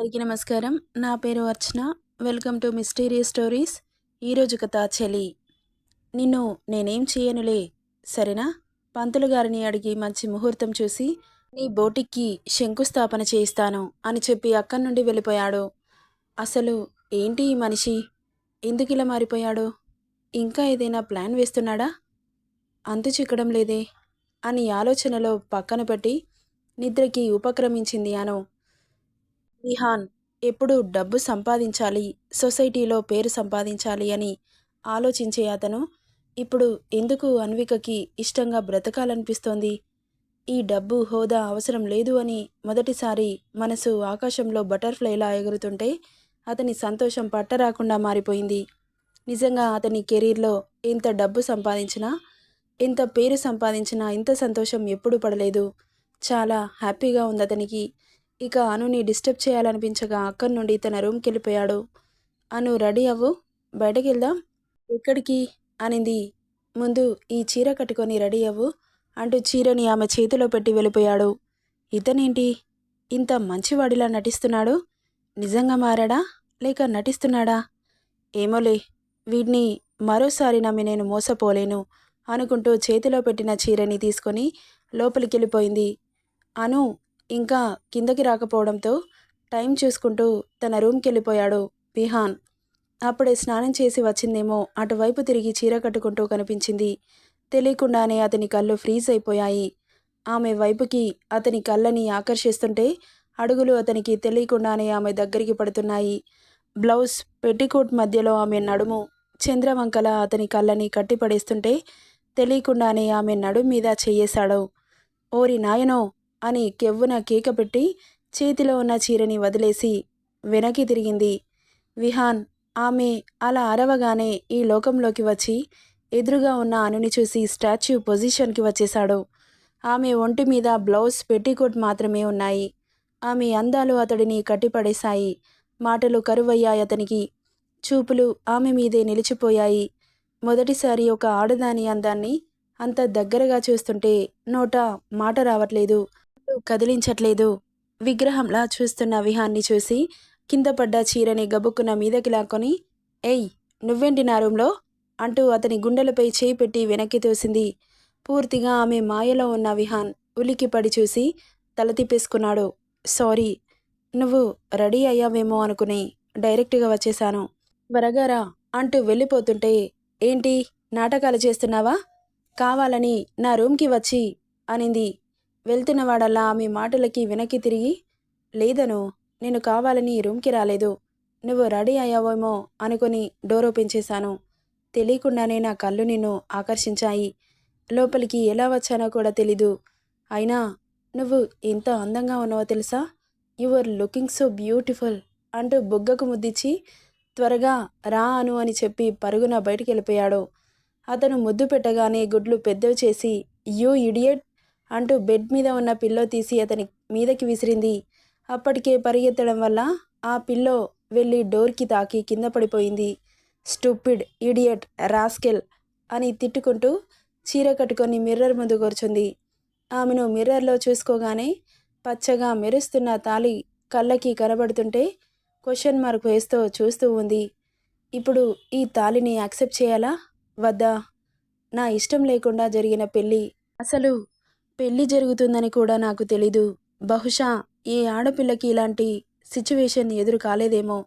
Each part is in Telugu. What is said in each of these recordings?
అందరికీ నమస్కారం. నా పేరు Archana. Welcome to mysterious stories. ఈరోజు కథ చెలి. నిన్ను నేనేం చేయనులే సరేనా? పంతులు గారిని అడిగి మంచి ముహూర్తం చూసి నీ బోటికి శంకుస్థాపన చేయిస్తాను అని చెప్పి అక్కడి నుండి వెళ్ళిపోయాడు. అసలు ఏంటి ఈ మనిషి? ఎందుకు ఇలా మారిపోయాడు? ఇంకా ఏదైనా ప్లాన్ వేస్తున్నాడా? అంతు చిక్కడం లేదే అని ఆలోచనలో పక్కన పెట్టి నిద్రకి ఉపక్రమించింది అను. విహాన్ ఎప్పుడు డబ్బు సంపాదించాలి సొసైటీలో పేరు సంపాదించాలి అని ఆలోచించే అతను ఇప్పుడు ఎందుకు అన్వికకి ఇష్టంగా బ్రతకాలనిపిస్తోంది? ఈ డబ్బు హోదా అవసరం లేదు అని మొదటిసారి మనసు ఆకాశంలో బటర్ఫ్లైలా ఎగురుతుంటే అతని సంతోషం పట్టరాకుండా మారిపోయింది. నిజంగా అతని కెరీర్లో ఎంత డబ్బు సంపాదించినా ఎంత పేరు సంపాదించినా ఇంత సంతోషం ఎప్పుడు పడలేదు. చాలా హ్యాపీగా ఉంది అతనికి. ఇక అనుని డిస్టర్బ్ చేయాలనిపించగా అక్కడి నుండి తన రూమ్కి వెళ్ళిపోయాడు. అను రెడీ అవ్వు. బయటకు వెళ్దాం. ఎక్కడికి? అనింది. ముందు ఈ చీర కట్టుకొని రెడీ అవ్వు అంటూ చీరని ఆమె చేతిలో పెట్టి వెళ్ళిపోయాడు. ఇతనేంటి? ఇంత మంచివాడిలా నటిస్తున్నాడు? నిజంగా మారాడా? లేక నటిస్తున్నాడా? ఏమోలే వీడిని మరోసారి నమ్మి నేను మోసపోలేను అనుకుంటూ చేతిలో పెట్టిన చీరని తీసుకొని లోపలికి వెళ్ళిపోయింది. అను ఇంకా కిందకి రాకపోవడంతో టైం చూసుకుంటూ తన రూమ్కి వెళ్ళిపోయాడు విహాన్. అప్పుడే స్నానం చేసి వచ్చిందేమో అటువైపు తిరిగి చీర కట్టుకుంటూ కనిపించింది. తెలియకుండానే అతని కళ్ళు ఫ్రీజ్ అయిపోయాయి. ఆమె వైపుకి అతని కళ్ళని ఆకర్షిస్తుంటే అడుగులు అతనికి తెలియకుండానే ఆమె దగ్గరికి పడుతున్నాయి. బ్లౌజ్ పెట్టికోట్ మధ్యలో ఆమె నడుము చంద్రవంకల అతని కళ్ళని కట్టిపడేస్తుంటే తెలియకుండానే ఆమె నడుం మీద చెయ్యేశాడు ఓరి నాయనో అని కెవ్వున కేకపెట్టి చేతిలో ఉన్న చీరని వదిలేసి వెనక్కి తిరిగింది. విహాన్ ఆమె అలా అరవగానే ఈ లోకంలోకి వచ్చి ఎదురుగా ఉన్న అనుని చూసి స్టాచ్యూ పొజిషన్కి వచ్చేశాడు. ఆమె ఒంటి మీద బ్లౌజ్ పెట్టికోట్ మాత్రమే ఉన్నాయి. ఆమె అందాలు అతడిని కట్టిపడేశాయి. మాటలు కరువయ్యాయి అతనికి. చూపులు ఆమె మీదే నిలిచిపోయాయి. మొదటిసారి ఒక ఆడదాని అందాన్ని అంత దగ్గరగా చూస్తుంటే నోట మాట రావట్లేదు. కదిలించట్లేదు. విగ్రహంలా చూస్తున్న విహాన్ని చూసి కింద పడ్డ చీరని గబుక్కున మీదకి లాక్కొని ఏయ్ నువ్వేంటి నా రూంలో అంటూ అతని గుండెలపై చేయి పెట్టి వెనక్కి తోసింది. పూర్తిగా ఆమె మాయలో ఉన్న విహాన్ ఉలికి పడి చూసి తల తిప్పేసుకున్నాడు. సారీ నువ్వు రెడీ అయ్యావేమో అనుకుని డైరెక్ట్గా వచ్చేశాను. త్వరగారా అంటూ వెళ్ళిపోతుంటే ఏంటి నాటకాలు చేస్తున్నావా? కావాలని నా రూమ్కి వచ్చి అనింది. వెళ్తున్నవాడల్లా ఆమె మాటలకి వెనక్కి తిరిగి లేదను నేను కావాలని రూమ్కి రాలేదు. నువ్వు రెడీ అయ్యావేమో అనుకుని డోర్ ఓపెన్ చేశాను. తెలియకుండానే నా కళ్ళు నిన్ను ఆకర్షించాయి. లోపలికి ఎలా వచ్చానో కూడా తెలీదు. అయినా నువ్వు ఎంత అందంగా ఉన్నావో తెలుసా? You are looking so beautiful అంటూ బుగ్గకు ముద్దిచ్చి త్వరగా రా అను అని చెప్పి పరుగున బయటికి వెళ్ళిపోయాడు అతను ముద్దు పెట్టగానే గుడ్లు పెద్దవి చేసి యూ ఇడియట్ అంటూ బెడ్ మీద ఉన్న పిల్లో తీసి అతని మీదకి విసిరింది. అప్పటికే పరిగెత్తడం వల్ల ఆ పిల్లో వెళ్ళి డోర్కి తాకి కింద పడిపోయింది. స్టూపిడ్ ఇడియట్ రాస్కెల్ అని తిట్టుకుంటూ చీర కట్టుకొని మిర్రర్ ముందు కూర్చుంది. ఆమెను మిర్రర్లో చూసుకోగానే పచ్చగా మెరుస్తున్న తాళి కళ్ళకి కనబడుతుంటే క్వశ్చన్ మార్క్ వేస్తూ చూస్తూ ఉంది. ఇప్పుడు ఈ తాళిని యాక్సెప్ట్ చేయాలా? వద్దా? నా ఇష్టం లేకుండా జరిగిన పెళ్ళి. అసలు పెళ్ళి జరుగుతుందని కూడా నాకు తెలీదు. బహుశా ఏ ఆడపిల్లకి ఇలాంటి సిచ్యువేషన్ ఎదురు కాలేదేమో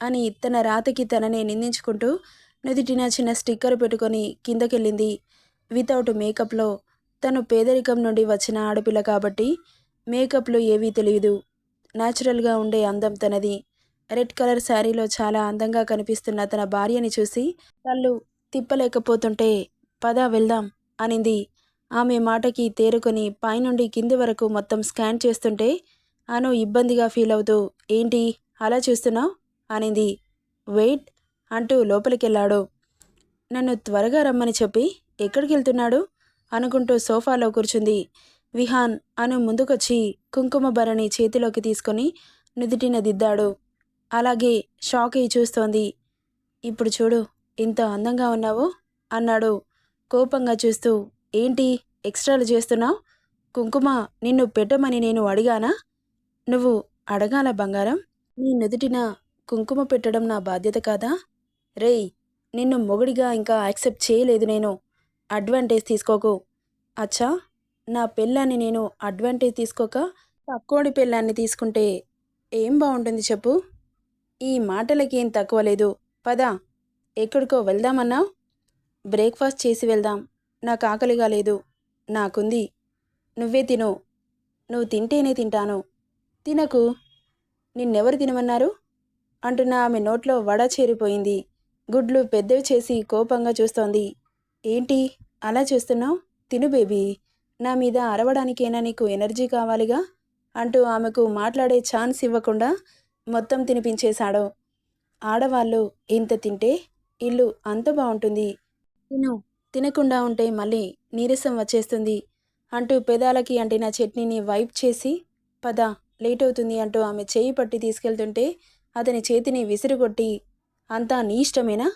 అని తన రాతకి తననే నిందించుకుంటూ నుదిటిన చిన్న స్టిక్కర్ పెట్టుకొని కిందకెళ్ళింది. వితౌట్ మేకప్లో తను పేదరికం నుండి వచ్చిన ఆడపిల్ల కాబట్టి మేకప్లు ఏవీ తెలియదు న్యాచురల్గా ఉండే అందం తనది. రెడ్ కలర్ శారీలో చాలా అందంగా కనిపిస్తున్న తన భార్యని చూసి కళ్ళు తిప్పలేకపోతుంటే పద వెళ్దాం అనింది. ఆమె మాటకి తేరుకొని పైనుండి కింది వరకు మొత్తం స్కాన్ చేస్తుంటే అను ఇబ్బందిగా ఫీల్ అవుతూ ఏంటి? అలా చూస్తున్నావు? అనింది. వెయిట్ అంటూ లోపలికెళ్ళాడు. నన్ను త్వరగా రమ్మని చెప్పి ఎక్కడికి వెళ్తున్నాడు అనుకుంటూ సోఫాలో కూర్చుంది. విహాన్ అను ముందుకొచ్చి కుంకుమ భరణి చేతిలోకి తీసుకొని నుదిటిన దిద్దాడు. అలాగే షాక్ అయి చూస్తోంది. ఇప్పుడు చూడు ఇంత అందంగా ఉన్నావు? అన్నాడు కోపంగా చూస్తూ. ఏంటి ఎక్స్ట్రాలు చేస్తున్నావు? కుంకుమ నిన్ను పెట్టమని నేను అడిగానా? నువ్వు అడగాల బంగారం నీ నుదుటిన కుంకుమ పెట్టడం నా బాధ్యత కాదా? రేయ్ నిన్ను మొగుడిగా ఇంకా యాక్సెప్ట్ చేయలేదు నేను. అడ్వాంటేజ్ తీసుకోకు. అచ్చా నా పెళ్ళాన్ని నేను అడ్వాంటేజ్ తీసుకోక తక్కువడి పెళ్ళాన్ని తీసుకుంటే ఏం బాగుంటుంది చెప్పు? ఈ మాటలకి ఏం తక్కువ లేదు. పద ఎక్కడికో వెళ్దామన్నావు? బ్రేక్ఫాస్ట్ చేసి వెళ్దాం. నాకు ఆకలిగా లేదు. నాకుంది. నువ్వే తిను. నువ్వు తింటేనే తింటాను. తినకు. నిన్నెవరు తినమన్నారు? అంటున్న ఆమె నోట్లో వడ చేరిపోయింది. గుడ్లు పెద్దవి చేసి కోపంగా చూస్తోంది. ఏంటి? అలా చూస్తున్నావు? తిను బేబీ. నా మీద అరవడానికైనా నీకు ఎనర్జీ కావాలిగా? అంటూ ఆమెకు మాట్లాడే ఛాన్స్ ఇవ్వకుండా మొత్తం తినిపించేశాడు. ఆడవాళ్ళు ఇంత తింటే ఇల్లు అంత బాగుంటుంది. తిను. తినకుండా ఉంటే మళ్ళీ నీరసం వచ్చేస్తుంది అంటూ పెదాలకి అంటిన చట్నీని వైప్ చేసి పద లేట్ అవుతుంది అంటూ ఆమె చేయి పట్టి తీసుకెళ్తుంటే అతని చేతిని విసిరుగొట్టి అంతా నీ ఇష్టమేనా?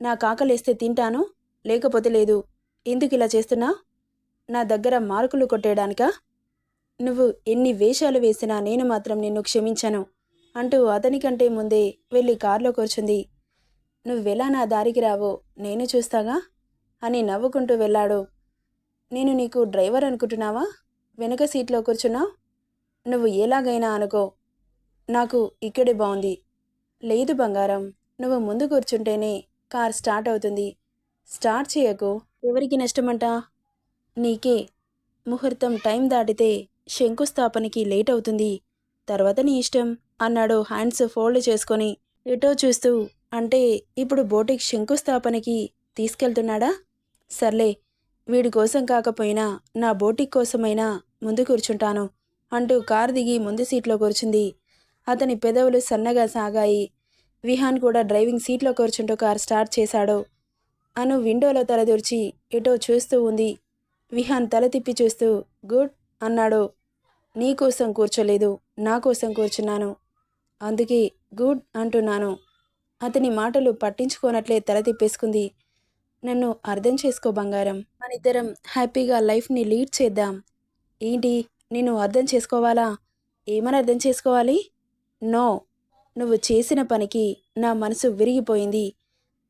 నా కాకలేస్తే తింటాను లేకపోతే లేదు. ఎందుకు ఇలా చేస్తున్నా? నా దగ్గర మార్కులు కొట్టేయడానికా? నువ్వు ఎన్ని వేషాలు వేసినా నేను మాత్రం నిన్ను క్షమించను అంటూ అతనికంటే ముందే వెళ్ళి కారులో కూర్చుంది. నువ్వెలా నా దారికి రావో నేను చూస్తాగా? అని నవ్వుకుంటూ వెళ్ళాడు. నేను నీకు డ్రైవర్ అనుకుంటున్నావా? వెనక సీట్లో కూర్చున్నావు నువ్వు ఎలాగైనా అనుకో. నాకు ఇక్కడే బాగుంది లేదు బంగారం నువ్వు ముందు కూర్చుంటేనే కార్ స్టార్ట్ అవుతుంది. స్టార్ట్ చేయకు. ఎవరికి నష్టమంట? నీకే. ముహూర్తం టైం దాటితే శంకుస్థాపనకి లేట్ అవుతుంది. తర్వాత నీ ఇష్టం అన్నాడు హ్యాండ్స్ ఫోల్డ్ చేసుకొని. ఎటో చూస్తూ అంటే ఇప్పుడు బోటిక్ శంకుస్థాపనకి తీసుకెళ్తున్నాడా? సర్లే వీడి కోసం కాకపోయినా నా బోటిక్ కోసమైనా ముందు కూర్చుంటాను అంటూ కారు దిగి ముందు సీట్లో కూర్చుంది. అతని పెదవులు సన్నగా సాగాయి. విహాన్ కూడా డ్రైవింగ్ సీట్లో కూర్చుంటూ కారు స్టార్ట్ చేశాడు. అను విండోలో తలదూర్చి ఎటో చూస్తూ ఉంది. విహాన్ తల తిప్పి చూస్తూ గుడ్ అన్నాడు. నీ కోసం కూర్చోలేదు నా కోసం కూర్చున్నాను. అందుకే గుడ్ అంటున్నాను. అతని మాటలు పట్టించుకోనట్లే తల తిప్పేసుకుంది. నన్ను అర్థం చేసుకో బంగారం. మనిద్దరం హ్యాపీగా లైఫ్ని లీడ్ చేద్దాం. ఏంటి? నేను అర్థం చేసుకోవాలా? ఏమని అర్థం చేసుకోవాలి? నో. నువ్వు చేసిన పనికి నా మనసు విరిగిపోయింది.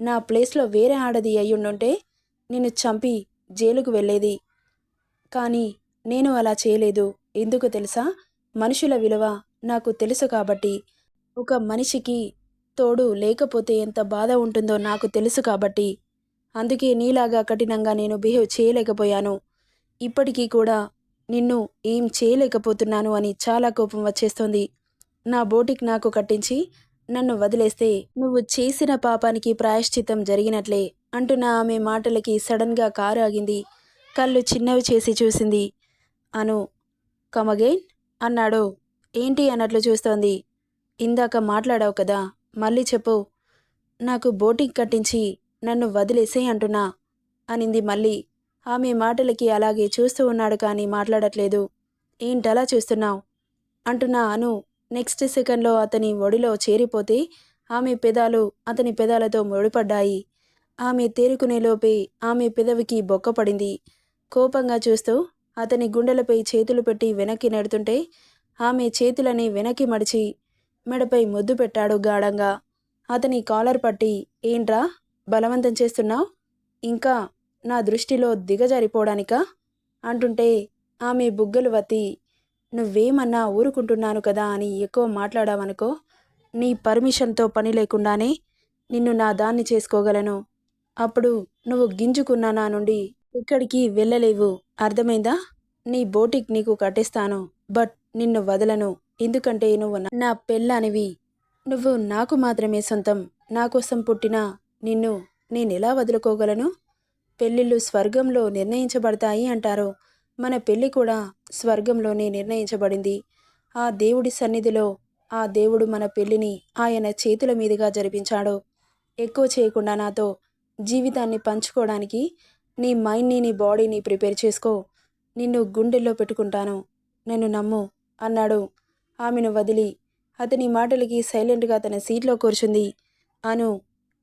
నా ప్లేస్లో వేరే ఆడది అయ్యుండుంటే నిన్ను చంపి జైలుకు వెళ్ళేది. కానీ నేను అలా చేయలేదు. ఎందుకు తెలుసా? మనుషుల విలువ నాకు తెలుసు కాబట్టి. ఒక మనిషికి తోడు లేకపోతే ఎంత బాధ ఉంటుందో నాకు తెలుసు కాబట్టి. అందుకే నీలాగా కఠినంగా నేను బిహేవ్ చేయలేకపోయాను. ఇప్పటికీ కూడా నిన్ను ఏం చేయలేకపోతున్నాను అని చాలా కోపం వచ్చేస్తోంది. నా బోటికి నాకు కట్టించి నన్ను వదిలేస్తే నువ్వు చేసిన పాపానికి ప్రాయశ్చిత్తం జరిగినట్లే అంటున్న ఆమె మాటలకి సడన్గా కారు ఆగింది కళ్ళు చిన్నవి చేసి చూసింది. అను కమగైన్ అన్నాడు. ఏంటి అన్నట్లు చూస్తోంది? ఇందాక మాట్లాడావు కదా మళ్ళీ చెప్పు. నాకు బోటింగ్ కట్టించి నన్ను వదిలేసే అంటున్నా అనింది మళ్ళీ. ఆమె మాటలకి అలాగే చూస్తూ ఉన్నాడు కానీ మాట్లాడట్లేదు. ఏంటలా చూస్తున్నావు? అంటున్నా అను. నెక్స్ట్ సెకండ్లో అతని ఒడిలో చేరిపోతే ఆమె పెదాలు అతని పెదాలతో ముడిపడ్డాయి. ఆమె తేరుకునేలోపే ఆమె పెదవికి బొక్కపడింది కోపంగా చూస్తూ అతని గుండెలపై చేతులు పెట్టి వెనక్కి నెడుతుంటే ఆమె చేతులని వెనక్కి మడిచి మెడపై ముద్దు పెట్టాడు గాఢంగా. అతని కాలర్ పట్టి ఏంట్రా? బలవంతం చేస్తున్నావు? ఇంకా నా దృష్టిలో దిగజారిపోవడానికా? అంటుంటే ఆమె బుగ్గలు వత్తి నువ్వేమన్నా ఊరుకుంటున్నాను కదా అని ఎక్కువ మాట్లాడావనుకో నీ పర్మిషన్తో పని లేకుండానే నిన్ను నా దాన్ని చేసుకోగలను. అప్పుడు నువ్వు గింజుకున్న నా నుండి ఇక్కడికి వెళ్ళలేవు. అర్థమైందా? నీ బోటిక్ నీకు కట్టేస్తాను బట్ నిన్ను వదలను. ఎందుకంటే నువ్వు నా- నా పెళ్ళానివి. నువ్వు నాకు మాత్రమే సొంతం. నా కోసం పుట్టిన నిన్ను నేనెలా వదులుకోగలను? పెళ్ళిళ్ళు స్వర్గంలో నిర్ణయించబడతాయి అంటారు. మన పెళ్ళి కూడా స్వర్గంలోనే నిర్ణయించబడింది. ఆ దేవుడి సన్నిధిలో ఆ దేవుడు మన పెళ్ళిని ఆయన చేతుల మీదుగా జరిపించాడు. ఎక్కువ చేయకుండా నాతో జీవితాన్ని పంచుకోవడానికి నీ మైండ్ని నీ బాడీని ప్రిపేర్ చేసుకో. నిన్ను గుండెల్లో పెట్టుకుంటాను. నన్ను నమ్ము అన్నాడు. ఆమెను వదిలి అతని మాటలకి సైలెంట్గా తన సీట్లో కూర్చుంది. అను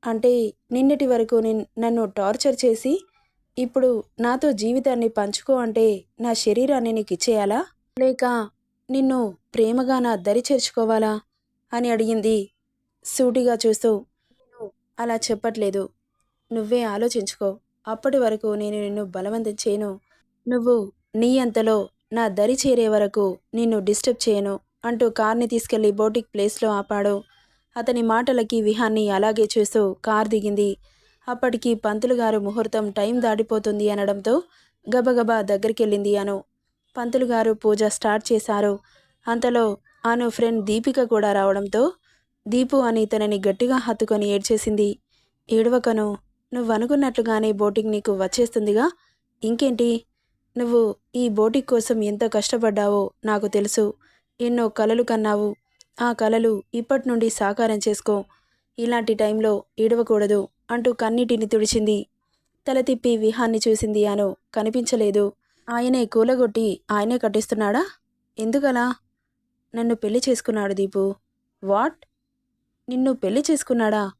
అంటే నిన్నటి వరకు నన్ను టార్చర్ చేసి ఇప్పుడు నాతో జీవితాన్ని పంచుకో అంటే నా శరీరాన్ని నీకు ఇచ్చేయాలా? లేక నిన్ను ప్రేమగా నా దరి చేర్చుకోవాలా? అని అడిగింది సూటిగా చూస్తూ. అలా చెప్పట్లేదు. నువ్వే ఆలోచించుకో. అప్పటి వరకు నేను నిన్ను బలవంతం చేయను. నువ్వు నీ అంతలో నా దరి చేరే వరకు నిన్ను డిస్టర్బ్ చేయను అంటూ కార్ని తీసుకెళ్ళి బోటిక్ ప్లేస్లో ఆపాడు. అతని మాటలకి విహాన్ని అలాగే చూస్తూ కార్ దిగింది. అప్పటికి పంతులు గారు ముహూర్తం టైం దాటిపోతుంది అనడంతో గబగబా దగ్గరికెళ్ళింది అను. పంతులు గారు పూజ స్టార్ట్ చేశారు. అంతలో అను ఫ్రెండ్ దీపిక కూడా రావడంతో దీపు అని తనని గట్టిగా హత్తుకొని ఏడ్చేసింది. ఏడవకను నువ్వు అనుకున్నట్లుగానే బోటింగ్ నీకు వచ్చేస్తుందిగా. ఇంకేంటి? నువ్వు ఈ బోటింగ్ కోసం ఎంత కష్టపడ్డావో నాకు తెలుసు. ఎన్నో కలలు కన్నావు. ఆ కలలు ఇప్పటి నుండి సాకారం చేసుకో. ఇలాంటి టైంలో ఏడవకూడదు అంటూ కన్నీటిని తుడిచింది. తల తిప్పి విహాన్ని చూసింది అను. కనిపించలేదు. ఆయనే కూలగొట్టి ఆయనే కట్టిస్తున్నాడా? ఎందుకలా? నన్ను పెళ్ళి చేసుకున్నాడు దీపు. వాట్? నిన్ను పెళ్ళి చేసుకున్నాడా?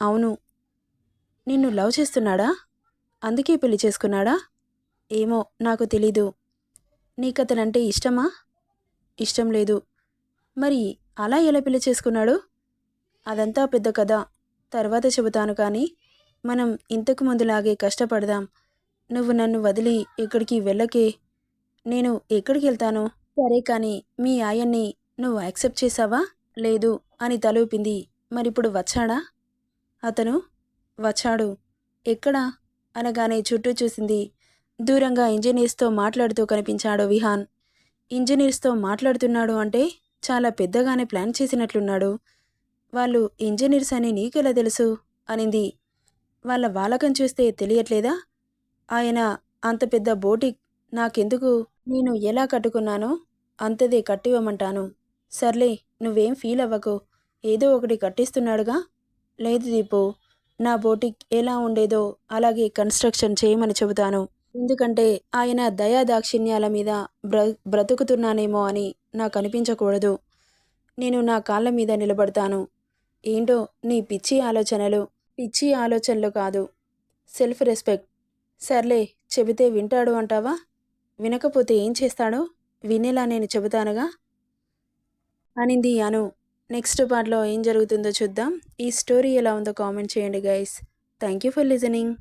అవును. నిన్ను లవ్ చేస్తున్నాడా? అందుకే పెళ్ళి చేసుకున్నాడా? ఏమో నాకు తెలీదు. నీకతనంటే ఇష్టమా? ఇష్టం లేదు. మరి అలా ఎలా పెళ్ళి చేసుకున్నాడు? అదంతా పెద్ద కథ. తర్వాత చెబుతాను కానీ మనం ఇంతకు ముందులాగే కష్టపడదాం. నువ్వు నన్ను వదిలి ఎక్కడికి వెళ్ళకే. నేను ఎక్కడికి వెళ్తాను? సరే కానీ మీ ఆయన్ని నువ్వు యాక్సెప్ట్ చేసావా లేదు అని తలూపింది. మరిప్పుడు వచ్చాడా? అతను వచ్చాడు. ఎక్కడా? అనగానే చుట్టూ చూసింది. దూరంగా ఇంజనీర్స్తో మాట్లాడుతూ కనిపించాడు విహాన్. ఇంజనీర్స్తో మాట్లాడుతున్నాడు అంటే చాలా పెద్దగానే ప్లాన్ చేసినట్లున్నాడు. వాళ్ళు ఇంజనీర్స్ అని నీకెలా తెలుసు? అనింది. వాళ్ళ వాలకం చూస్తే తెలియట్లేదా? ఆయన అంత పెద్ద బోటి నాకెందుకు? నేను ఎలా కట్టుకున్నానో అంతదే కట్టివ్వమంటాను. సర్లే నువ్వేం ఫీల్ అవ్వకు. ఏదో ఒకటి కట్టిస్తున్నాడుగా? లేదు దీపు. నా బోటిక్ ఎలా ఉండేదో అలాగే కన్స్ట్రక్షన్ చేయమని చెబుతాను. ఎందుకంటే ఆయన దయా దాక్షిణ్యాల మీద బ్ర బ్రతుకుతున్నానేమో అని నాకు అనిపించకూడదు నేను నా కాళ్ళ మీద నిలబడతాను. ఏంటో నీ పిచ్చి ఆలోచనలు. పిచ్చి ఆలోచనలు కాదు. Self respect. సర్లే చెబితే వింటాడు అంటావా? వినకపోతే ఏం చేస్తాడో? వినేలా నేను చెబుతానుగా? అనింది అను. నెక్స్ట్ పార్ట్లో ఏం జరుగుతుందో చూద్దాం. ఈ స్టోరీ ఎలా ఉందో కామెంట్ చేయండి guys. Thank you for listening.